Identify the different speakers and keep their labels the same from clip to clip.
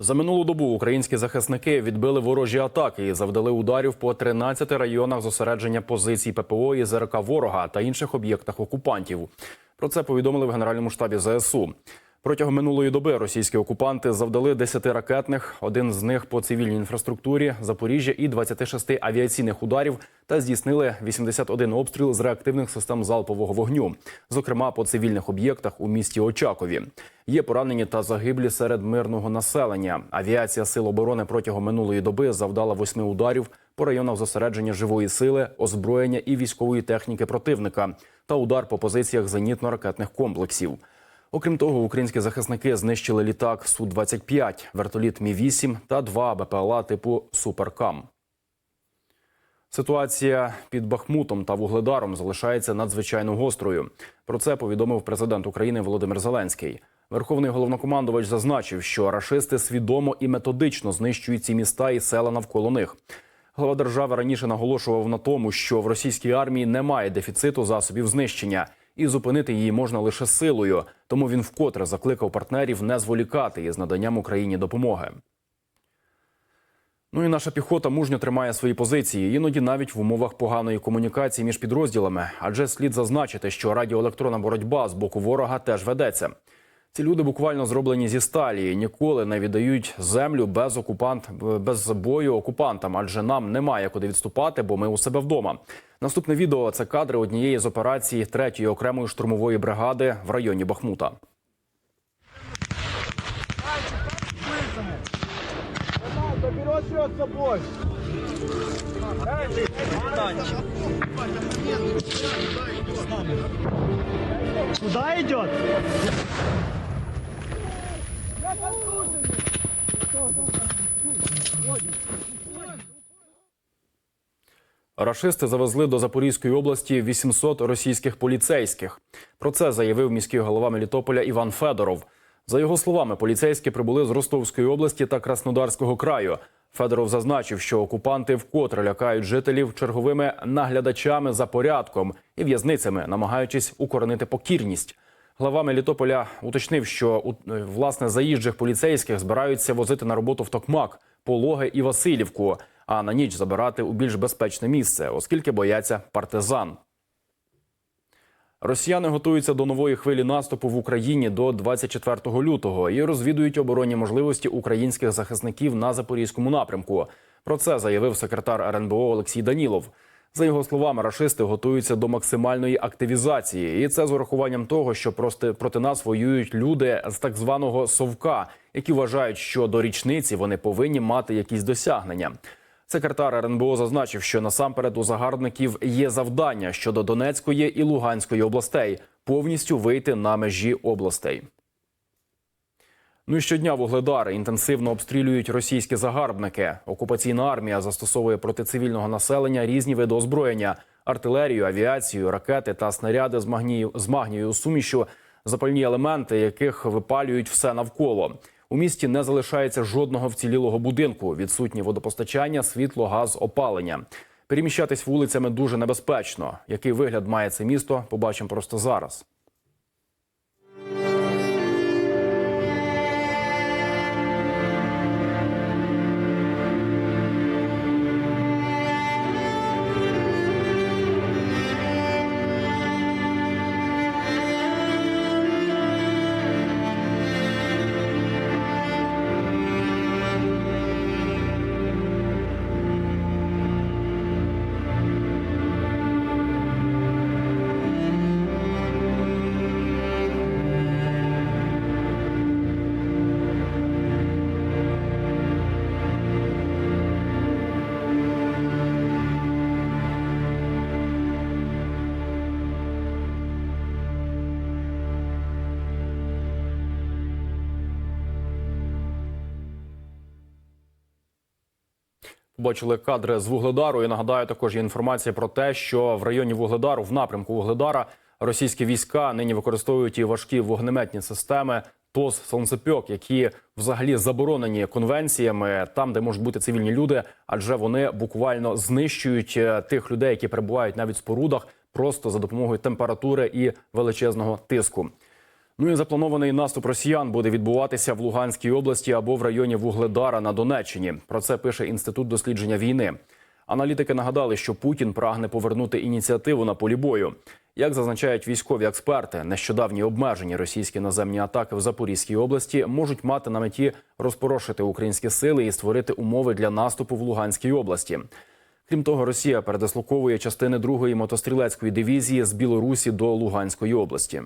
Speaker 1: За минулу добу українські захисники відбили ворожі атаки і завдали ударів по 13 районах зосередження позицій ППО і ЗРК ворога та інших об'єктах окупантів. Про це повідомили в Генеральному штабі ЗСУ. Протягом минулої доби російські окупанти завдали 10 ракетних, один з них по цивільній інфраструктурі Запоріжжя і 26 авіаційних ударів та здійснили 81 обстріл з реактивних систем залпового вогню, зокрема по цивільних об'єктах у місті Очакові. Є поранені та загиблі серед мирного населення. Авіація Сил оборони протягом минулої доби завдала восьми ударів по районах зосередження живої сили, озброєння і військової техніки противника та удар по позиціях зенітно-ракетних комплексів. Окрім того, українські захисники знищили літак Су-25, вертоліт Мі-8 та два БПЛА типу Суперкам. Ситуація під Бахмутом та Вугледаром залишається надзвичайно гострою. Про це повідомив президент України Володимир Зеленський. Верховний головнокомандувач зазначив, що рашисти свідомо і методично знищують ці міста і села навколо них. Глава держави раніше наголошував на тому, що в російській армії немає дефіциту засобів знищення, і зупинити її можна лише силою. Тому він вкотре закликав партнерів не зволікати із наданням Україні допомоги. Ну і наша піхота мужньо тримає свої позиції, іноді навіть в умовах поганої комунікації між підрозділами. Адже слід зазначити, що радіоелектронна боротьба з боку ворога теж ведеться. Ці люди буквально зроблені зі сталі, ніколи не віддають землю без окупант без бою окупантам, адже нам немає куди відступати, бо ми у себе вдома. Наступне відео це кадри однієї з операцій третьої окремої штурмової бригади в районі Бахмута.
Speaker 2: Куда идет?
Speaker 1: Рашисти завезли до Запорізької області 800 російських поліцейських. Про це заявив міський голова Мелітополя Іван Федоров. За його словами, поліцейські прибули з Ростовської області та Краснодарського краю. Федоров зазначив, що окупанти вкотре лякають жителів черговими наглядачами за порядком і в'язницями, намагаючись укоренити покірність. Глава Мелітополя уточнив, що е, власне заїжджих поліцейських збираються возити на роботу в Токмак, Пологи і Васильівку, а на ніч забирати у більш безпечне місце, оскільки бояться партизан. Росіяни готуються до нової хвилі наступу в Україні до 24 лютого і розвідують оборонні можливості українських захисників на запорізькому напрямку. Про це заявив секретар РНБО Олексій Данілов. За його словами, рашисти готуються до максимальної активізації, і це з урахуванням того, що просто проти нас воюють люди з так званого совка, які вважають, що до річниці вони повинні мати якісь досягнення. Секретар РНБО зазначив, що насамперед у загарбників є завдання щодо Донецької і Луганської областей повністю вийти на межі областей. Ну і щодня вугледари інтенсивно обстрілюють російські загарбники. Окупаційна армія застосовує проти цивільного населення різні види озброєння: артилерію, авіацію, ракети та снаряди з магнію з магнією сумішю, запальні елементи, яких випалюють все навколо. У місті не залишається жодного вцілілого будинку. Відсутні водопостачання, світло, газ, опалення. Переміщатись вулицями дуже небезпечно. Який вигляд має це місто? Побачимо просто зараз. Бачили кадри з Вугледару. І нагадаю, також є інформація про те, що в районі Вугледару, в напрямку Вугледара, російські війська нині використовують і важкі вогнеметні системи ТОС «Сонцепьок», які взагалі заборонені конвенціями там, де можуть бути цивільні люди, адже вони буквально знищують е, тих людей, які перебувають навіть в спорудах, просто за допомогою температури і величезного тиску. Ну і запланований наступ росіян буде відбуватися в Луганській області або в районі Вугледара на Донеччині. Про це пише інститут дослідження війни. Аналітики нагадали, що Путін прагне повернути ініціативу на полі бою. Як зазначають військові експерти, нещодавні обмежені російські наземні атаки в Запорізькій області можуть мати на меті розпорошити українські сили і створити умови для наступу в Луганській області. Крім того, Росія передислоковує частини другої мотострілецької дивізії з Білорусі до Луганської області.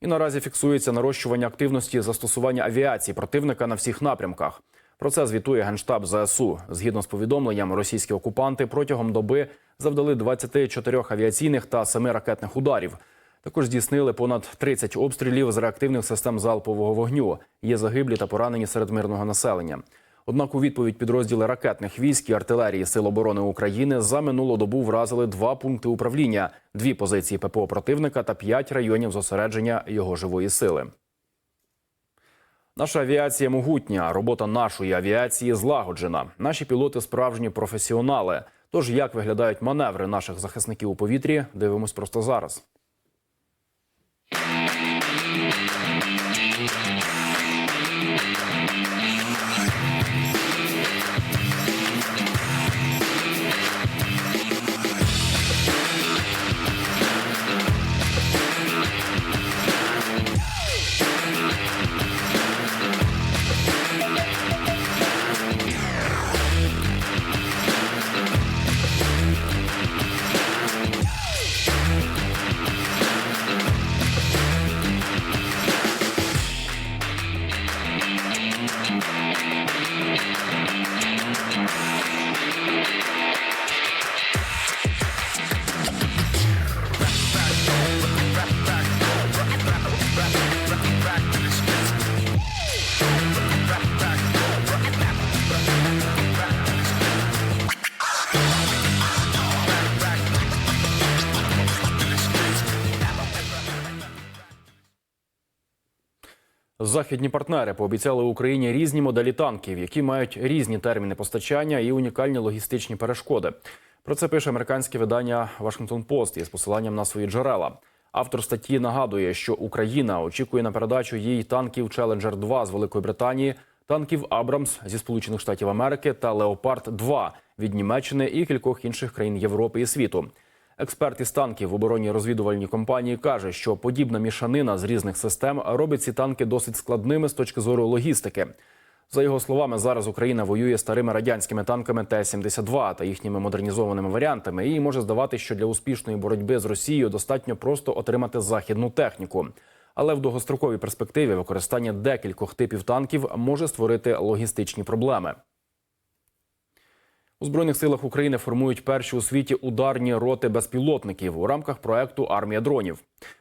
Speaker 1: І наразі фіксується нарощування активності застосування авіації противника на всіх напрямках. Про це звітує генштаб ЗСУ. Згідно з повідомленням, російські окупанти протягом доби завдали 24 авіаційних та 7 ракетних ударів. Також здійснили понад 30 обстрілів з реактивних систем залпового вогню. Є загиблі та поранені серед мирного населення. Однак у відповідь підрозділи ракетних військ і артилерії Сил оборони України за минулу добу вразили два пункти управління, дві позиції ППО противника та п'ять районів зосередження його живої сили. Наша авіація могутня. Робота нашої авіації злагоджена. Наші пілоти справжні професіонали. Тож як виглядають маневри наших захисників у повітрі, дивимось просто зараз. Західні партнери пообіцяли Україні різні моделі танків, які мають різні терміни постачання і унікальні логістичні перешкоди. Про це пише американське видання Washington Post із посиланням на свої джерела. Автор статті нагадує, що Україна очікує на передачу їй танків Challenger 2 з Великої Британії, танків Абрамс зі Сполучених Штатів Америки та Леопард 2 від Німеччини і кількох інших країн Європи і світу. Експерт із танків в оборонній розвідувальній компанії каже, що подібна мішанина з різних систем робить ці танки досить складними з точки зору логістики. За його словами, зараз Україна воює старими радянськими танками Т-72 та їхніми модернізованими варіантами. І може здавати, що для успішної боротьби з Росією достатньо просто отримати західну техніку. Але в довгостроковій перспективі використання декількох типів танків може створити логістичні проблеми. У збройних силах України формують перші у світі ударні роти безпілотників у рамках проекту Армія дронів.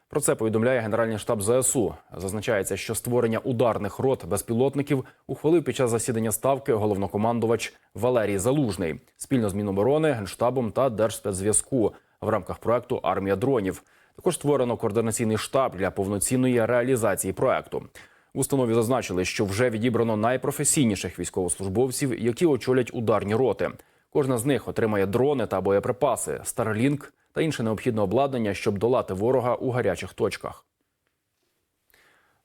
Speaker 1: Про це повідомляє Генеральний штаб ЗСУ. Зазначається, що створення ударних рот безпілотників ухвалив під час засідання ставки головнокомандувач Валерій Залужний спільно з Міноборони, Генштабом та Держспецзв'язку в рамках проекту Армія дронів. Також створено координаційний штаб для повноцінної реалізації проекту. В установі зазначили, що вже відібрано найпрофесійніших військовослужбовців, які очолять ударні роти. Кожна з них отримає дрони та боєприпаси, Starlink та інше необхідне обладнання, щоб долати ворога у гарячих точках.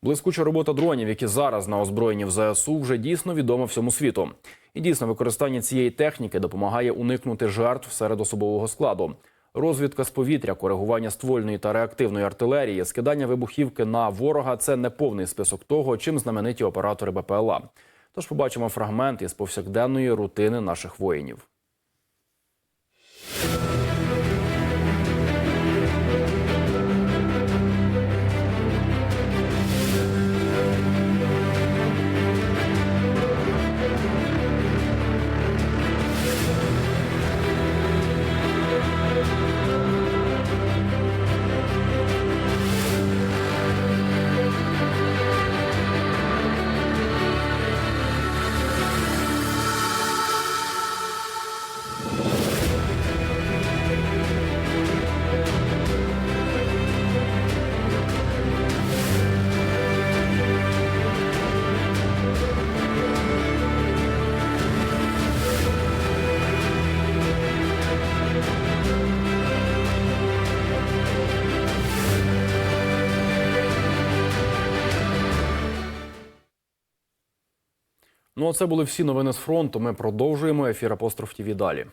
Speaker 1: Блискуча робота дронів, які зараз на озброєнні в ЗСУ, вже дійсно відома всьому світу. І дійсно використання цієї техніки допомагає уникнути жертв серед особового складу. Розвідка з повітря, коригування ствольної та реактивної артилерії, скидання вибухівки на ворога це не повний список того, чим знамениті оператори БПЛА. Тож побачимо фрагмент із повсякденної рутини наших воїнів. you Ну а це були всі новини з фронту. Ми продовжуємо ефір апостроф ТІВІ далі.